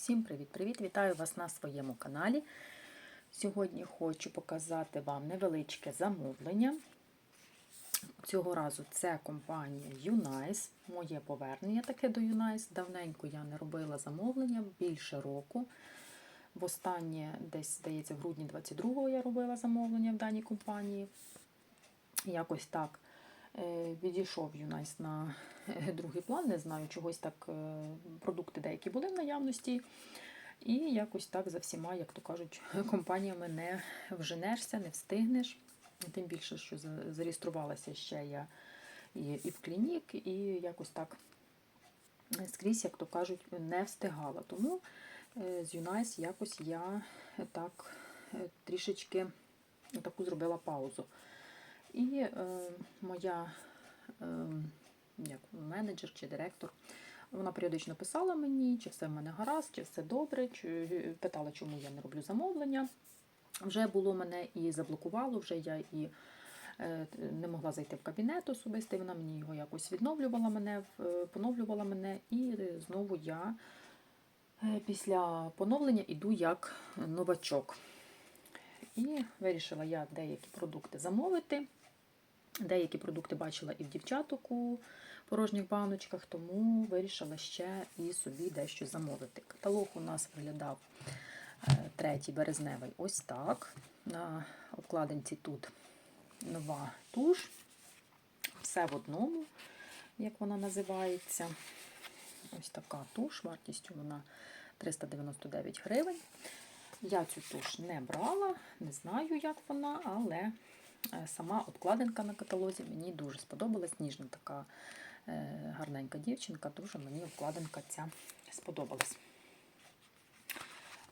Всім привіт-привіт! Вітаю вас на своєму каналі. Сьогодні хочу показати вам невеличке замовлення. Цього разу це компанія Юнайс. Моє повернення таке до Юнайс. Давненько я не робила замовлення, більше року. Востаннє, десь, здається, в грудні 22-го я робила замовлення в даній компанії. Якось так відійшов Юнайс на е, другий план. Не знаю, чогось так е, продукти деякі були в наявності. І якось так за всіма, як то кажуть, компаніями не вженешся, не встигнеш. Тим більше, що зареєструвалася ще я і, в клінік, і якось так скрізь, як то кажуть, не встигала. Тому е, з Юнайс якось я так е, трішечки таку зробила паузу. І е, моя е, як, менеджер чи директор, вона періодично писала мені, чи все в мене гаразд, чи все добре, чи питала, чому я не роблю замовлення. Вже було мене і заблокувало, вже я і е, не могла зайти в кабінет особистий, вона мені його якось відновлювала мене, поновлювала мене, і знову я е, після поновлення іду як новачок. І вирішила я деякі продукти замовити. Деякі продукти бачила і в дівчаток у порожніх баночках, тому вирішила ще і собі дещо замовити. Каталог у нас виглядав е, третій березневий ось так. На обкладинці тут нова туш. Все в одному, як вона називається. Ось така туш, вартістю вона 399 гривень. Я цю туш не брала, не знаю, як вона, але сама обкладинка на каталозі мені дуже сподобалась. Ніжна така е, гарненька дівчинка, дуже мені обкладинка ця сподобалась.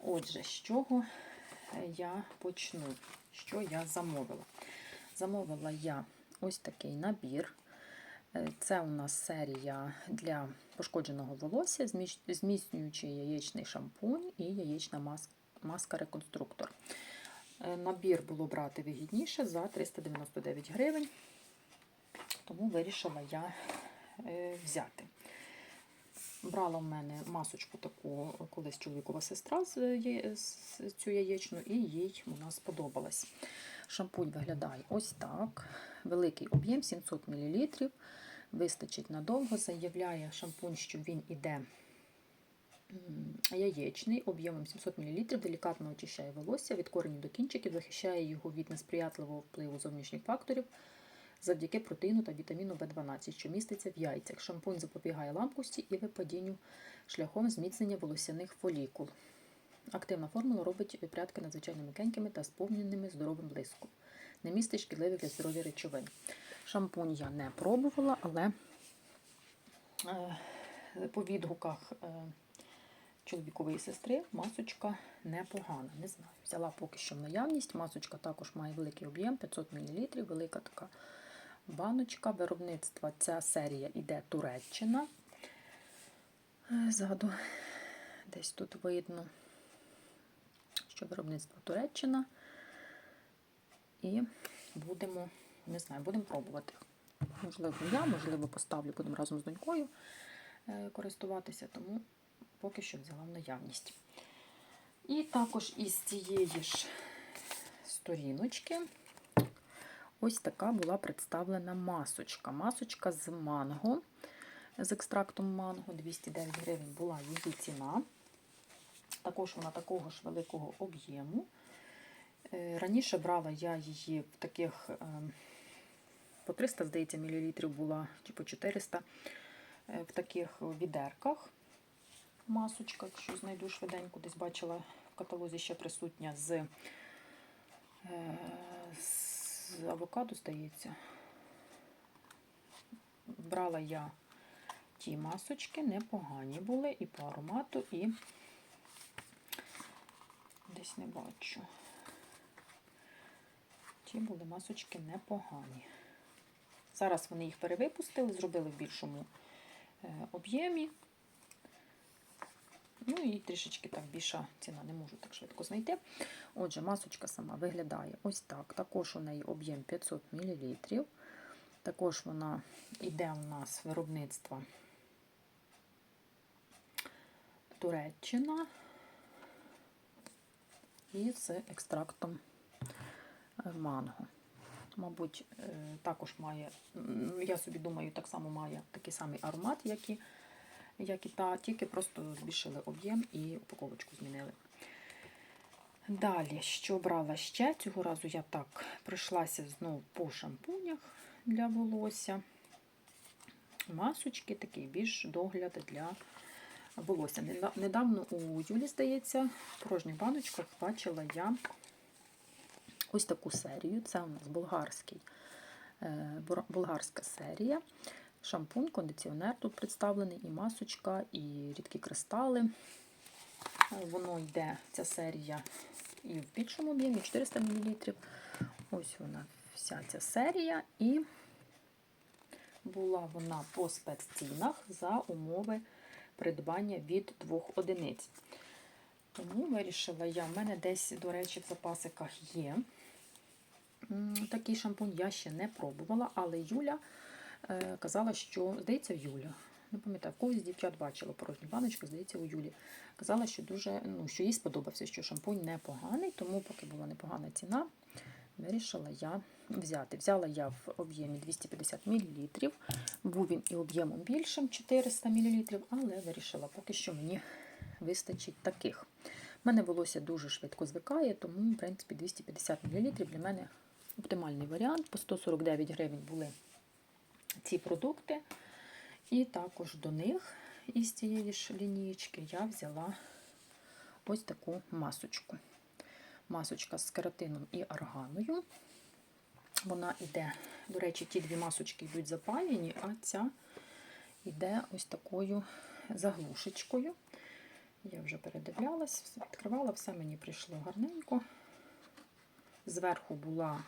Отже, з чого я почну? Що я замовила? Замовила я ось такий набір. Е, Це у нас серія для пошкодженого волосся, зміцнюючий яєчний шампунь і яєчна мас- маска-реконструктор. Е, Набір було брати вигідніше за 399 гривень, тому вирішила я е, взяти. Брала в мене масочку таку, колись чоловікова сестра з, цю яєчну, і їй вона сподобалась. Шампунь виглядає ось так. Великий об'єм 700 мл. Вистачить надовго. Заявляє шампунь, що він іде яєчний, об'ємом 700 мл, делікатно очищає волосся від коренів до кінчиків, захищає його від несприятливого впливу зовнішніх факторів завдяки протеїну та вітаміну В12, що міститься в яйцях. Шампунь запобігає ламкості і випадінню шляхом зміцнення волосяних фолікул. Активна формула робить прядки надзвичайно м'якенькими та сповненими здоровим блиском. Не містить шкідливих для здоров'я речовин. Шампунь я не пробувала, але е, по відгуках е, чоловікової сестри масочка непогана. Не знаю. Взяла поки що в наявність. Масочка також має великий об'єм 500 мл, велика така баночка. Виробництва ця серія іде Туреччина. Е, Ззаду десь тут видно, що виробництво Туреччина. І будемо, не знаю, будемо пробувати. Можливо, я, можливо, поставлю, будемо разом з донькою е, користуватися, тому поки що взяла в наявність. І також із цієї ж сторіночки ось така була представлена масочка. Масочка з манго, з екстрактом манго, 209 гривень була її ціна. Також вона такого ж великого об'єму. Е, Раніше брала я її в таких ем, по 300, здається, мл була, чи по 400 е, в таких відерках. Масочка, якщо знайду швиденько, десь бачила в каталозі ще присутня з, е, з авокадо, здається. Брала я ті масочки, непогані були і по аромату, і десь не бачу. Ті були масочки непогані. Зараз вони їх перевипустили, зробили в більшому е, об'ємі. Ну і трішечки так більша ціна, не можу так швидко знайти. Отже, масочка сама виглядає ось так. Також у неї об'єм 500 мл. Також вона йде у нас виробництва Туреччина і з екстрактом е, манго. Мабуть, е, також має, я собі думаю, так само має такий самий аромат, як і, як і та, тільки просто збільшили об'єм і упаковочку змінили. Далі, що брала ще? Цього разу я так пройшлася знову по шампунях для волосся. Масочки, такий більш догляд для волосся. Недавно у Юлі, здається, в порожніх баночках бачила я ось таку серію. Це у нас болгарський, е, болгарська серія. Шампунь, кондиціонер тут представлений, і масочка, і рідкі кристали. Воно йде, ця серія і в більшому об'ємі 400 мл. Ось вона, вся ця серія. І була вона по спеццінах за умови придбання від двох одиниць. Тому вирішила я, в мене десь, до речі, в запасиках є такий шампунь. Я ще не пробувала, але Юля казала, що, здається, Юля. Не пам'ятаю, когось дівчат бачила порожні баночки, здається, у Юлі. Казала, що дуже, ну, що їй сподобався, що шампунь непоганий, тому поки була непогана ціна, вирішила я взяти. Взяла я в об'ємі 250 мл. Був він і об'ємом більшим 400 мл, але вирішила, поки що мені вистачить таких. У мене волосся дуже швидко звикає, тому, в принципі, 250 мл для мене оптимальний варіант. По 149 гривень були ці продукти. І також до них із цієї ж лінієчки я взяла ось таку масочку. Масочка з кератином і арганою. Вона йде, до речі, ті дві масочки йдуть запаяні, а ця йде ось такою заглушечкою. Я вже передивлялась, відкривала, все мені прийшло гарненько. Зверху була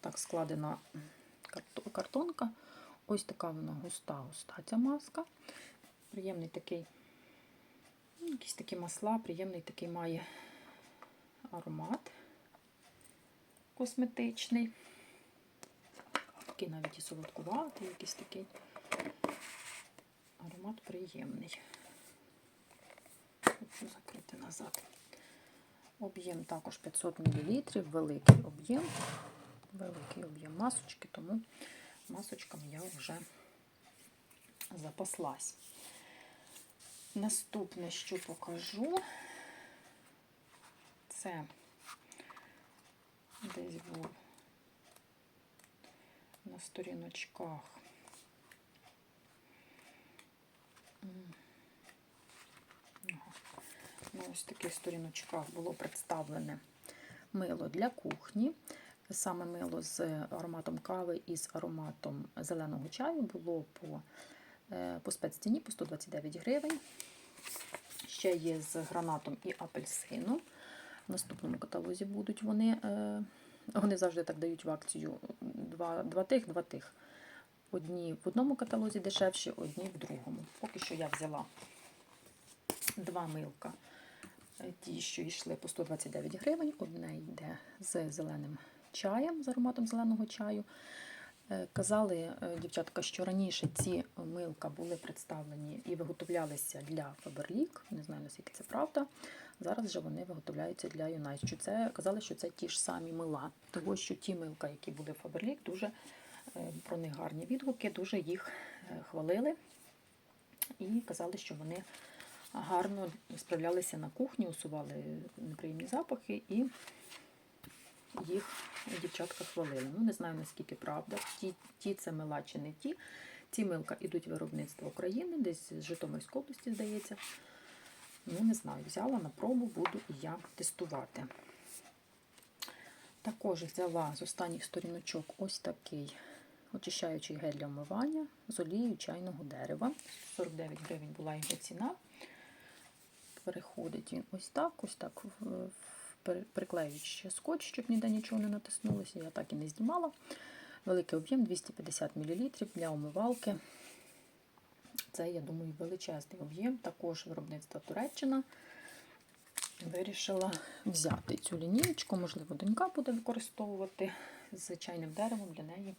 так складена картонка. Ось така вона густа-густа ця маска. Приємний такий, ну, якісь такі масла, приємний такий має аромат косметичний. Такий навіть і солодкуватий, якийсь такий аромат приємний. Хочу закрити назад. Об'єм також 500 мл, великий об'єм, великий об'єм масочки, тому масочками я вже запаслась. Наступне, що покажу, це десь був на сторіночках. На ось таких сторіночках було представлене мило для кухні. Саме мило з ароматом кави і з ароматом зеленого чаю було по, е, по спецціні по 129 гривень. Ще є з гранатом і апельсином. В наступному каталозі будуть вони. е, Вони завжди так дають в акцію два, два тих, два тих. Одні в одному каталозі дешевші, одні в другому. Поки що я взяла два милка. Е, Ті, що йшли по 129 гривень. Одне йде з зеленим чаєм, з ароматом зеленого чаю. Е, Казали е, дівчатка, що раніше ці милка були представлені і виготовлялися для Faberlic. Не знаю, наскільки це правда. Зараз же вони виготовляються для Юнайт. Що це казали, що це ті ж самі мила. Того, що ті милка, які були в Faberlic, дуже е, про них гарні відгуки, дуже їх хвалили і казали, що вони гарно справлялися на кухні, усували неприємні запахи і їх дівчатка хвалили. Ну, не знаю, наскільки правда. Ті, ті це мила чи не ті. Ці милка йдуть виробництво України, десь з Житомирської області, здається. Ну, не знаю, взяла на пробу, буду і я тестувати. Також взяла з останніх сторіночок ось такий очищаючий гель для вмивання з олією чайного дерева. 49 гривень була його ціна. Переходить він ось так, ось так в- приклеюють ще скотч, щоб ніде нічого не натиснулося. Я так і не знімала. Великий об'єм 250 мл для умивалки. Це, я думаю, величезний об'єм. Також виробництва Туреччина. Вирішила взяти цю лінієчку, можливо, донька буде використовувати з чайним деревом для неї.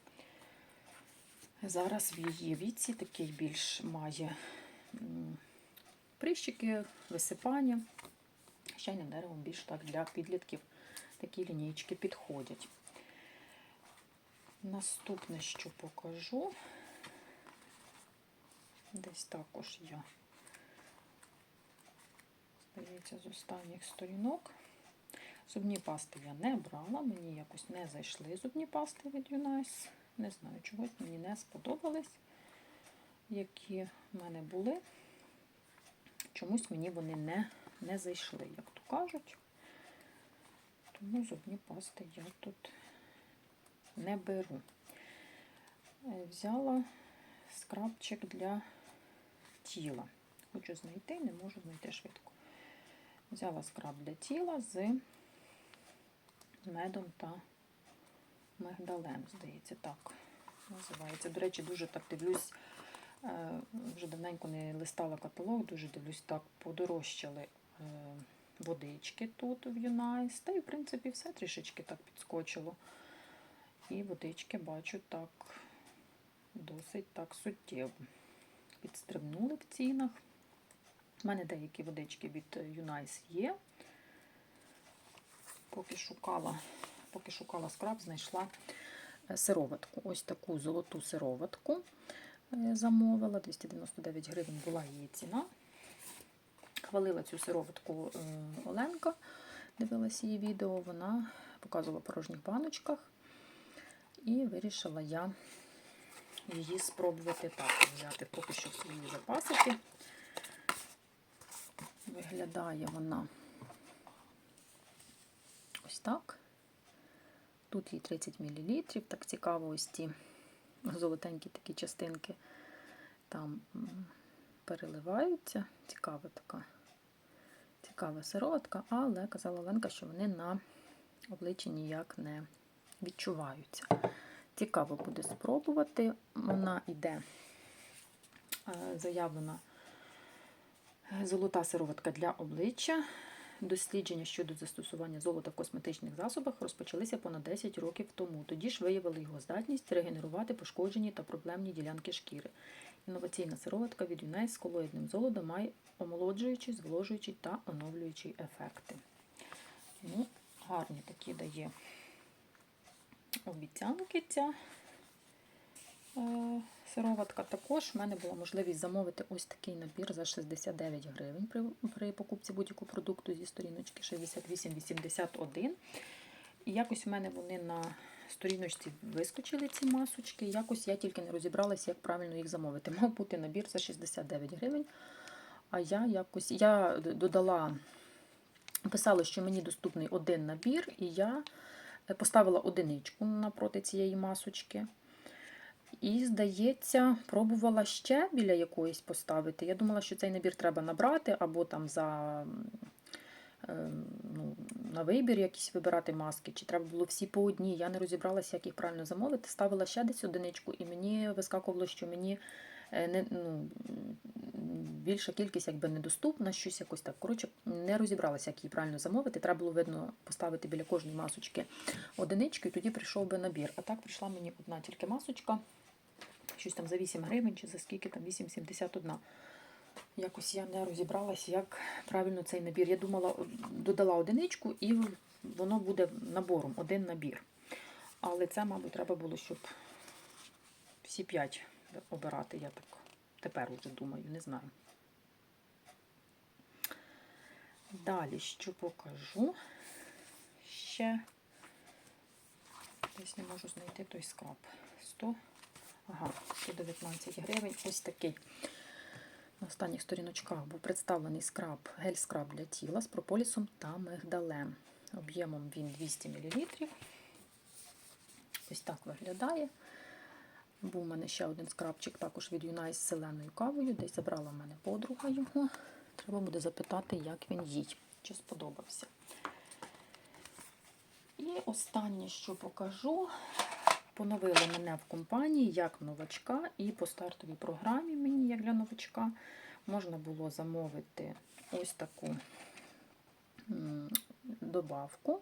Зараз в її віці такий більш має прищики, висипання. З чайним деревом більш так для підлітків такі лінійки підходять. Наступне, що покажу, десь також я, здається, з останніх сторінок. Зубні пасти я не брала, мені якось не зайшли зубні пасти від Юнайс. Не знаю, чогось мені не сподобались, які в мене були. Чомусь мені вони не, не зайшли, як то кажуть. Тому зубні пасти я тут не беру. Е, Взяла скрабчик для тіла. Хочу знайти, не можу знайти швидко. Взяла скраб для тіла з медом та мигдалем, здається, так називається. До речі, дуже так дивлюсь, е, вже давненько не листала каталог, дуже дивлюсь, так подорожчали водички тут в Юнайс. Та й, в принципі, все трішечки так підскочило. І водички бачу так досить так суттєво. Підстрибнули в цінах. У мене деякі водички від Юнайс є. Поки шукала, поки шукала скраб, знайшла е, сироватку. Ось таку золоту сироватку е, замовила. 299 гривень була її ціна. Хвалила цю сироватку е, Оленка, дивилась її відео, вона показувала в порожніх баночках. І вирішила я її спробувати так, взяти поки що в свої запасики. Виглядає вона ось так. Тут їй 30 мл. Так цікаво, ось ті золотенькі такі частинки там переливаються. Цікава така цікава сироватка, але казала Оленка, що вони на обличчі ніяк не відчуваються. Цікаво буде спробувати. Вона йде е, заявлена е, золота сироватка для обличчя. Дослідження щодо застосування золота в косметичних засобах розпочалися понад 10 років тому. Тоді ж виявили його здатність регенерувати пошкоджені та проблемні ділянки шкіри. Інноваційна сироватка від Юнейс з колоїдним золотом має омолоджуючий, зволожуючий та оновлюючий ефекти. Ну, гарні такі дає обіцянки ця е, сироватка. Також в мене була можливість замовити ось такий набір за 69 гривень при, при покупці будь-якого продукту зі сторіночки 6881. І якось в мене вони на сторіночці вискочили ці масочки. Якось я тільки не розібралася, як правильно їх замовити. Мав бути набір за 69 гривень. А я якось я додала, писала, що мені доступний один набір, і я поставила одиничку напроти цієї масочки. І, здається, пробувала ще біля якоїсь поставити. Я думала, що цей набір треба набрати, або там за е, ну, на вибір якісь вибирати маски, чи треба було всі по одній. Я не розібралася, як їх правильно замовити. Ставила ще десь одиничку, і мені вискакувало, що мені е, не, ну, більша кількість якби недоступна, щось якось так. Коротше, не розібралася, як її правильно замовити. Треба було видно поставити біля кожної масочки одиничку, і тоді прийшов би набір. А так прийшла мені одна тільки масочка, щось там за 8 гривень, чи за скільки там 8,71. Якось я не розібралася, як правильно цей набір. Я думала, додала одиничку, і воно буде набором, один набір. Але це, мабуть, треба було, щоб всі п'ять обирати, я так тепер уже думаю, не знаю. Далі, що покажу ще десь не можу знайти той скраб. 100, ага, 119 гривень. Ось такий. На останніх сторіночках був представлений скраб, гель-скраб для тіла з прополісом та мигдалем. Об'ємом він 200 мл. Ось так виглядає. Був у мене ще один скрабчик, також від Юнай з зеленою кавою. Десь забрала в мене подруга його. Треба буде запитати, як він їй, чи сподобався. І останнє, що покажу, поновили мене в компанії як новачка, і по стартовій програмі мені, як для новачка, можна було замовити ось таку добавку,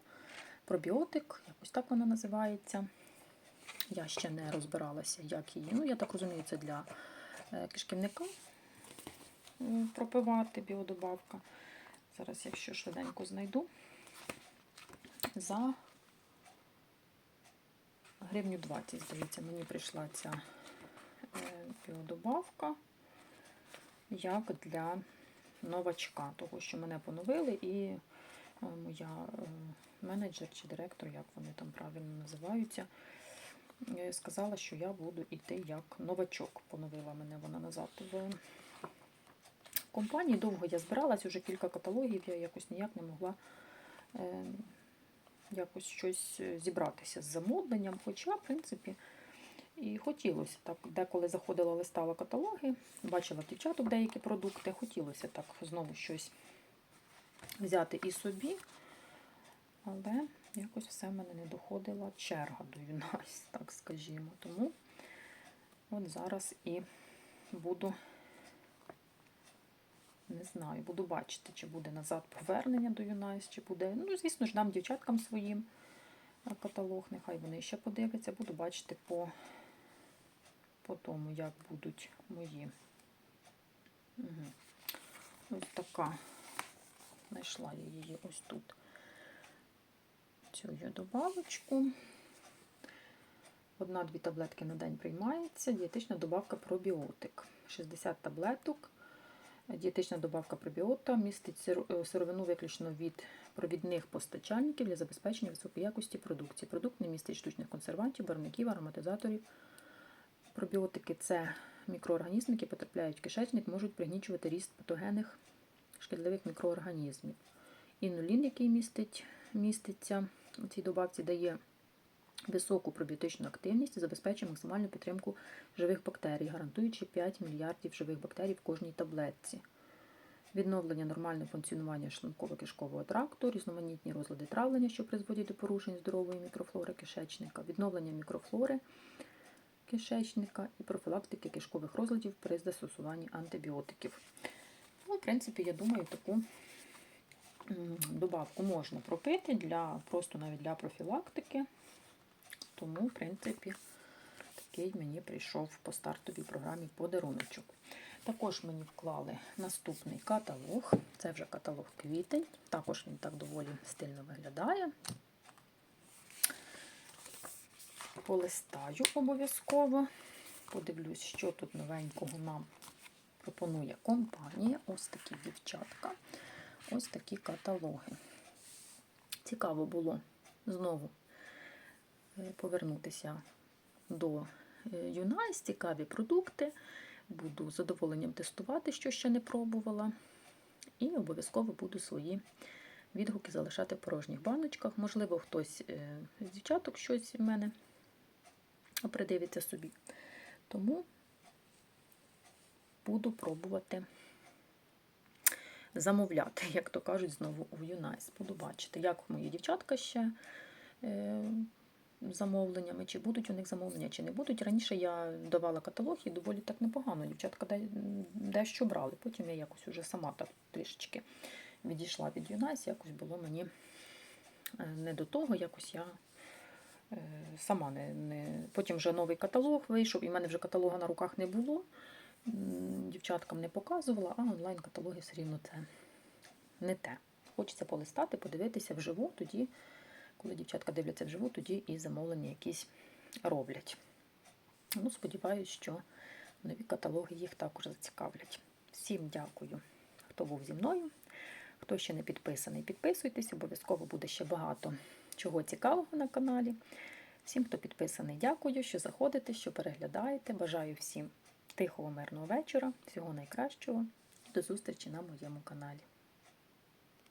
пробіотик, якось так вона називається. Я ще не розбиралася, як її. Ну, я так розумію, це для кишківника. пропивати біодобавка. Зараз, якщо швиденько знайду, за гривню 20, здається, мені прийшла ця е, біодобавка як для новачка, того, що мене поновили, і е, моя е, менеджер чи директор, як вони там правильно називаються, сказала, що я буду йти як новачок. Поновила мене вона назад в компанії. Довго я збиралась, вже кілька каталогів, я якось ніяк не могла якось щось зібратися з замовленням. Хоча, в принципі, і хотілося так, деколи заходила листала каталоги, бачила в дівчаток деякі продукти, хотілося так знову щось взяти і собі, але якось все в мене не доходила черга до Юнайс, так скажімо. Тому от зараз і буду, не знаю, буду бачити, чи буде назад повернення до Юнайс, чи буде. Ну, звісно ж, дам дівчаткам своїм е, каталог, нехай вони ще подивляться, буду бачити по по тому, як будуть мої. Угу. Ось така. Знайшла я її ось тут. Цю добавочку. Одна-дві таблетки на день приймається. Дієтична добавка пробіотик. 60 таблеток. Дієтична добавка пробіота містить е, сировину виключно від провідних постачальників для забезпечення високої якості продукції. Продукт не містить штучних консервантів, барвників, ароматизаторів. Пробіотики це мікроорганізми, які потрапляють в кишечник, можуть пригнічувати ріст патогенних шкідливих мікроорганізмів. Інулін, який містить, міститься у цій добавці, дає високу пробіотичну активність і забезпечує максимальну підтримку живих бактерій, гарантуючи 5 мільярдів живих бактерій в кожній таблетці. Відновлення нормального функціонування шлунково-кишкового тракту, різноманітні розлади травлення, що призводять до порушень здорової мікрофлори кишечника, відновлення мікрофлори кишечника і профілактики кишкових розладів при застосуванні антибіотиків. Ну, в принципі, я думаю, таку добавку можна пропити для, просто навіть для профілактики. Тому, в принципі, такий мені прийшов по стартовій програмі подаруночок. Також мені вклали наступний каталог. Це вже каталог квітень. Також він так доволі стильно виглядає. Полистаю обов'язково. Подивлюсь, що тут новенького нам пропонує компанія. Ось такі дівчатка, ось такі каталоги. Цікаво було знову повернутися до Юнайс, цікаві продукти. Буду задоволенням тестувати, що ще не пробувала. І обов'язково буду свої відгуки залишати в порожніх баночках. Можливо, хтось е, з дівчаток щось в мене придивиться собі. Тому буду пробувати замовляти, як то кажуть, знову у Юнайс. Буду бачити, як мої дівчатка ще е, замовленнями, чи будуть у них замовлення, чи не будуть. Раніше я давала каталог і доволі так непогано. Дівчатка дещо брали. Потім я якось уже сама так трішечки відійшла від Юнайс, якось було мені е, не до того, якось я е, сама не, не. Потім вже новий каталог вийшов, і в мене вже каталога на руках не було. Дівчаткам не показувала, а онлайн-каталоги все рівно це не те. Хочеться полистати, подивитися вживу, тоді, коли дівчатка дивляться вживу, тоді і замовлення якісь роблять. Ну, сподіваюся, що нові каталоги їх також зацікавлять. Всім дякую, хто був зі мною. Хто ще не підписаний, підписуйтесь, обов'язково буде ще багато чого цікавого на каналі. Всім, хто підписаний, дякую, що заходите, що переглядаєте. Бажаю всім тихого, мирного вечора, всього найкращого і до зустрічі на моєму каналі.